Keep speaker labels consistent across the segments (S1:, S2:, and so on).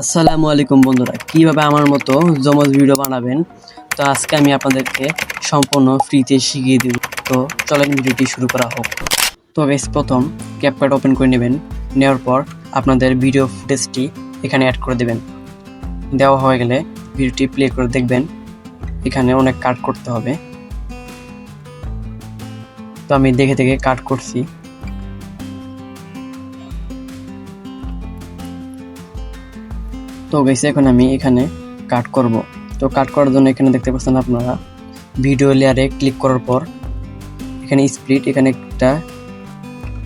S1: আসসালামু আলাইকুম বন্ধুরা, কীভাবে আমার মতো জমজ ভিডিও বানাবেন? তো আজকে আমি আপনাদেরকে সম্পূর্ণ ফ্রিতে শিখিয়ে দেব। তো চলেন ভিডিওটি শুরু করা হোক। তো বেশ, প্রথম ক্যাপকার্ড ওপেন করে নেবেন। নেওয়ার পর আপনাদের ভিডিও ফুটেজটি এখানে অ্যাড করে দেবেন। দেওয়া হয়ে গেলে ভিডিওটি প্লে করে দেখবেন। এখানে অনেক কাট করতে হবে। তো আমি দেখে দেখে কাট করছি। তো গেছে এখন আমি এখানে কাট করব। তো কাট করার জন্য এখানে দেখতে পাচ্ছেন আপনারা ভিডিও লেয়ারে ক্লিক করার পর এখানে স্প্লিট এখানে একটা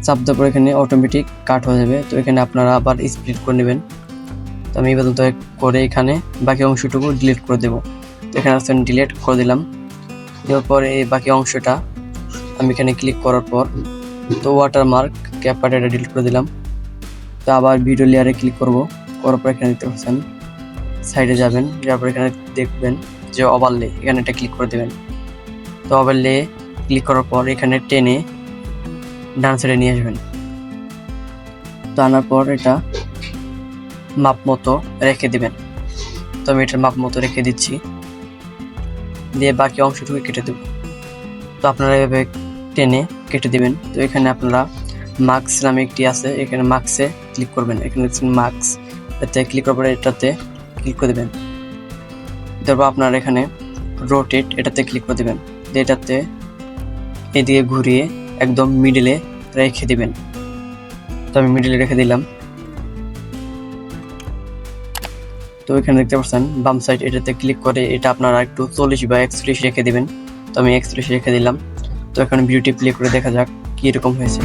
S1: চাপ দেওয়ার পর এখানে অটোমেটিক কাট হয়ে যাবে। তো এখানে আপনারা আবার স্প্লিট করে নেবেন। তো আমি এবার করে এখানে বাকি অংশটুকু ডিলিট করে দেবো। তো এখানে আসছেন ডিলিট করে দিলাম। দেওয়ার পর এই বাকি অংশটা আমি এখানে ক্লিক করার পর তো ওয়াটার মার্ক ক্যাপকাট এটা ডিলিট করে দিলাম। তো আবার ভিডিও লেয়ারে ক্লিক করব। করার পর এখানে দেখতে পাচ্ছেন সাইডে যাবেন, যাওয়ার পর এখানে দেখবেন যে ওভারলে এখানে এটা ক্লিক করে দেবেন। তো ওভারলে ক্লিক করার পর এখানে টেনে ডান সাইডে নিয়ে আসবেন। তো আনার পর এটা মাপ মতো রেখে দিবেন। তো আমি এটার মাপ মতো রেখে দিচ্ছি। দিয়ে বাকি অংশটুকু কেটে দেব। তো আপনারা এভাবে টেনে কেটে দিবেন। তো এখানে আপনারা মার্কস নামে একটি আছে, এখানে মার্কসে ক্লিক করবেন। এখানে দেখছেন মার্কস এতে ক্লিক করার পরে এটাতে ক্লিক করে দেবেন। তারপর আপনার এখানে রোটেট এটাতে ক্লিক করে দেবেন। এটাতে এদিকে ঘুরিয়ে একদম মিডিলে রেখে দিবেন। তো আমি মিডিলে রেখে দিলাম। তো এখানে দেখতে পাচ্ছেন, বাম সাইড এটাতে ক্লিক করে এটা আপনারা একটু চল্লিশ বা একচল্লিশ রেখে দিবেন। তো আমি একচল্লিশ রেখে দিলাম। তো এখন ভিডিওটি প্লে করে দেখা যাক কি এরকম হয়েছে।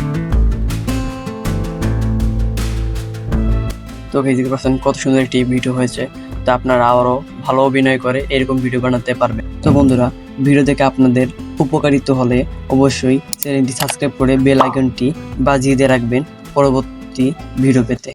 S1: তো দেখতে পাচ্ছেন কত সুন্দর একটি ভিডিও হয়েছে। তো আপনারা আরও ভালো অভিনয় করে এরকম ভিডিও বানাতে পারবে। তো বন্ধুরা, ভিডিও দেখে আপনাদের উপকারিত হলে অবশ্যই চ্যানেলটি সাবস্ক্রাইব করে বেল আইকনটি বাজিয়ে দিয়ে রাখবেন পরবর্তী ভিডিও পেতে।